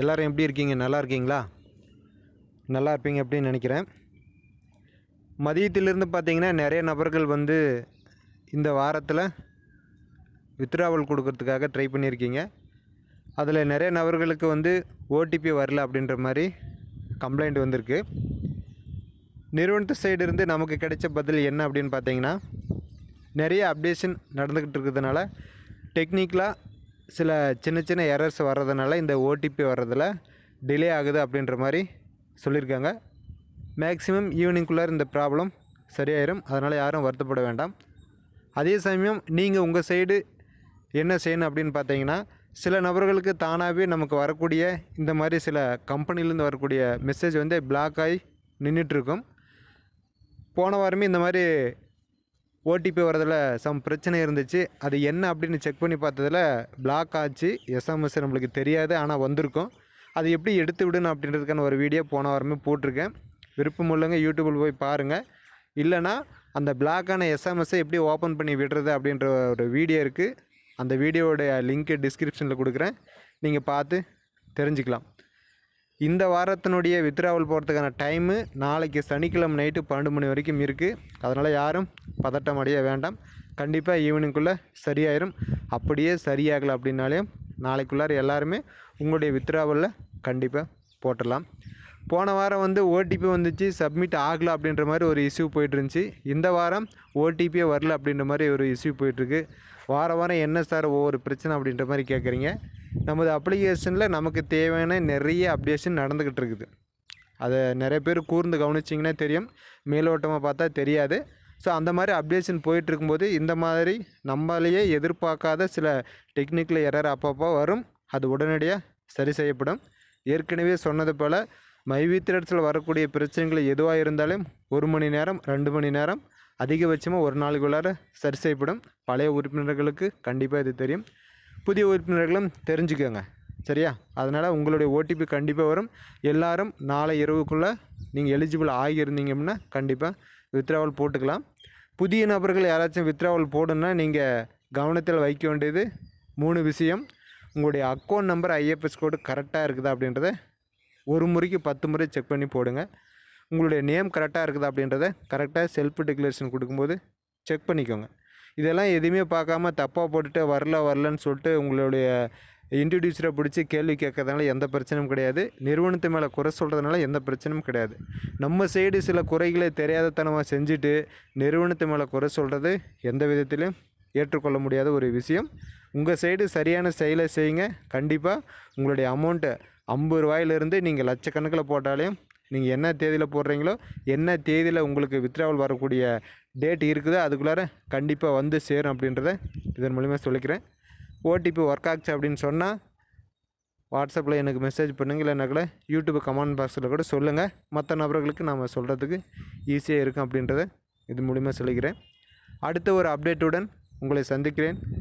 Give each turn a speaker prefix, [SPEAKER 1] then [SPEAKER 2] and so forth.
[SPEAKER 1] எல்லோரும் எப்படி இருக்கீங்க நல்லா இருக்கீங்களா நல்லா இருப்பீங்க அப்படின்னு நினைக்கிறேன் மதியத்திலிருந்து பார்த்திங்கன்னா நிறைய நபர்கள் வந்து இந்த வாரத்தில் வித்ராவல் கொடுக்கறதுக்காக ட்ரை பண்ணியிருக்கீங்க அதில் நிறைய நபர்களுக்கு வந்து ஓடிபி வரல அப்படின்ற மாதிரி கம்ப்ளைண்ட் வந்திருக்கு நிறுவனத்து சைடு இருந்து நமக்கு கிடைச்ச பதில் என்ன அப்படின்னு பார்த்தீங்கன்னா நிறைய அப்டேஷன் நடந்துக்கிட்டு இருக்கிறதுனால டெக்னிக்கலாக சில சின்ன சின்ன எரர்ஸ் வர்றதுனால இந்த ஓடிபி வர்றதில் டிலே ஆகுது அப்படின்ற மாதிரி சொல்லியிருக்காங்க மேக்ஸிமம் ஈவினிங்குள்ளே இந்த ப்ராப்ளம் சரியாயிடும் அதனால் யாரும் வருத்தப்பட வேண்டாம் அதே சமயம் நீங்கள் உங்கள் சைடு என்ன செய்யணும் அப்படின்னு பார்த்தீங்கன்னா சில நபர்களுக்கு தானாகவே நமக்கு வரக்கூடிய இந்த மாதிரி சில கம்பெனிலேருந்து வரக்கூடிய மெசேஜ் வந்து பிளாக் ஆகி நின்றுட்டுருக்கும் போன வாரமே இந்த மாதிரி ஓடிபி வரதில் சம் பிரச்சனை இருந்துச்சு அது என்ன அப்படின்னு செக் பண்ணி பார்த்ததில் பிளாக் ஆச்சு எஸ்எம்எஸ் நம்மளுக்கு தெரியாது ஆனால் வந்திருக்கும் அது எப்படி எடுத்து விடணும் அப்படின்றதுக்கான ஒரு வீடியோ போன வாரமே போட்டிருக்கேன் விருப்பம் உள்ளங்க யூடியூப்பில் போய் பாருங்கள் இல்லைனா அந்த பிளாக்கான எஸ்எம்எஸ்ஸை எப்படி ஓப்பன் பண்ணி விடுறது அப்படின்ற ஒரு வீடியோ இருக்குது அந்த வீடியோடைய லிங்க்கு டிஸ்கிரிப்ஷனில் கொடுக்குறேன் நீங்கள் பார்த்து தெரிஞ்சுக்கலாம் இந்த வாரத்தினுடைய வித்ராவல் போகிறதுக்கான டைமு நாளைக்கு சனிக்கிழமை நைட்டு பன்னெண்டு மணி வரைக்கும் இருக்குது அதனால் யாரும் பதட்டம் அடைய வேண்டாம் கண்டிப்பாக ஈவினிங்குள்ளே சரியாயிரும் அப்படியே சரியாகலை அப்படின்னாலே நாளைக்குள்ளார எல்லாருமே உங்களுடைய வித்ராவலில் கண்டிப்பாக போட்டலாம் போன வாரம் வந்து ஓடிபி வந்துச்சு சப்மிட் ஆகலை அப்படின்ற மாதிரி ஒரு இஷ்யூ போயிட்டுருந்துச்சி இந்த வாரம் ஓடிபியே வரல அப்படின்ற மாதிரி ஒரு இஷ்யூ போயிட்டுருக்கு வார வாரம் என்ன சார் ஒவ்வொரு பிரச்சனை அப்படின்ற மாதிரி கேட்குறீங்க நமது அப்ளிகேஷனில் நமக்கு தேவையான நிறைய அப்டேஷன் நடந்துக்கிட்டு இருக்குது அதை நிறைய பேர் கூர்ந்து கவனிச்சிங்கன்னா தெரியும் மேலோட்டமாக பார்த்தா தெரியாது ஸோ அந்த மாதிரி அப்டேஷன் போயிட்டுருக்கும்போது இருக்கும்போது இந்த மாதிரி நம்மளையே எதிர்பார்க்காத சில டெக்னிக்கில் எரர் அப்பப்போ வரும் அது உடனடியாக சரி செய்யப்படும் ஏற்கனவே சொன்னது போல் மைவி வரக்கூடிய பிரச்சனைகள் எதுவாக இருந்தாலும் ஒரு மணி நேரம் ரெண்டு மணி நேரம் அதிகபட்சமாக ஒரு நாளுக்குள்ளார சரி செய்யப்படும் பழைய உறுப்பினர்களுக்கு கண்டிப்பாக இது தெரியும் புதிய உறுப்பினர்களும் தெரிஞ்சுக்கோங்க சரியா அதனால் உங்களுடைய ஓடிபி கண்டிப்பாக வரும் எல்லாரும் நாளை இரவுக்குள்ளே நீங்கள் எலிஜிபிள் ஆகியிருந்தீங்கன்னா கண்டிப்பாக வித்ராவல் போட்டுக்கலாம் புதிய நபர்கள் யாராச்சும் வித்ராவல் போடணுன்னா நீங்கள் கவனத்தில் வைக்க வேண்டியது மூணு விஷயம் உங்களுடைய அக்கௌண்ட் நம்பர் ஐஎஃப்எஸ் கோடு கரெக்டாக இருக்குதா அப்படின்றத ஒரு முறைக்கு பத்து முறை செக் பண்ணி போடுங்க உங்களுடைய நேம் கரெக்டாக இருக்குதா அப்படின்றத கரெக்டாக செல்ஃப் டிக்ளரேஷன் கொடுக்கும்போது செக் பண்ணிக்கோங்க இதெல்லாம் எதுவுமே பார்க்காம தப்பாக போட்டுட்டு வரல வரலன்னு சொல்லிட்டு உங்களுடைய இன்ட்ரடியூசரை பிடிச்சி கேள்வி கேட்கறதுனால எந்த பிரச்சனையும் கிடையாது நிறுவனத்து மேலே குறை சொல்கிறதுனால எந்த பிரச்சனையும் கிடையாது நம்ம சைடு சில குறைகளை தெரியாதத்தனமாக செஞ்சுட்டு நிறுவனத்து மேலே குறை சொல்கிறது எந்த விதத்திலும் ஏற்றுக்கொள்ள முடியாத ஒரு விஷயம் உங்கள் சைடு சரியான செயலை செய்யுங்க கண்டிப்பாக உங்களுடைய அமௌண்ட்டை ஐம்பது ரூபாயிலிருந்து நீங்கள் லட்சக்கணக்கில் போட்டாலையும் நீங்கள் என்ன தேதியில் போடுறீங்களோ என்ன தேதியில் உங்களுக்கு வித்ராவல் வரக்கூடிய டேட் இருக்குதோ அதுக்குள்ளார கண்டிப்பாக வந்து சேரும் அப்படின்றத இதன் மூலிமா சொல்லிக்கிறேன் ஓடிபி ஒர்க் ஆச்சு அப்படின்னு சொன்னால் வாட்ஸ்அப்பில் எனக்கு மெசேஜ் பண்ணுங்கள் இல்லைனா கூட யூடியூப் கமெண்ட் பாக்ஸில் கூட சொல்லுங்கள் மற்ற நபர்களுக்கு நம்ம சொல்கிறதுக்கு ஈஸியாக இருக்கும் அப்படின்றத இது மூலிமா சொல்லிக்கிறேன் அடுத்த ஒரு அப்டேட்டுடன் உங்களை சந்திக்கிறேன்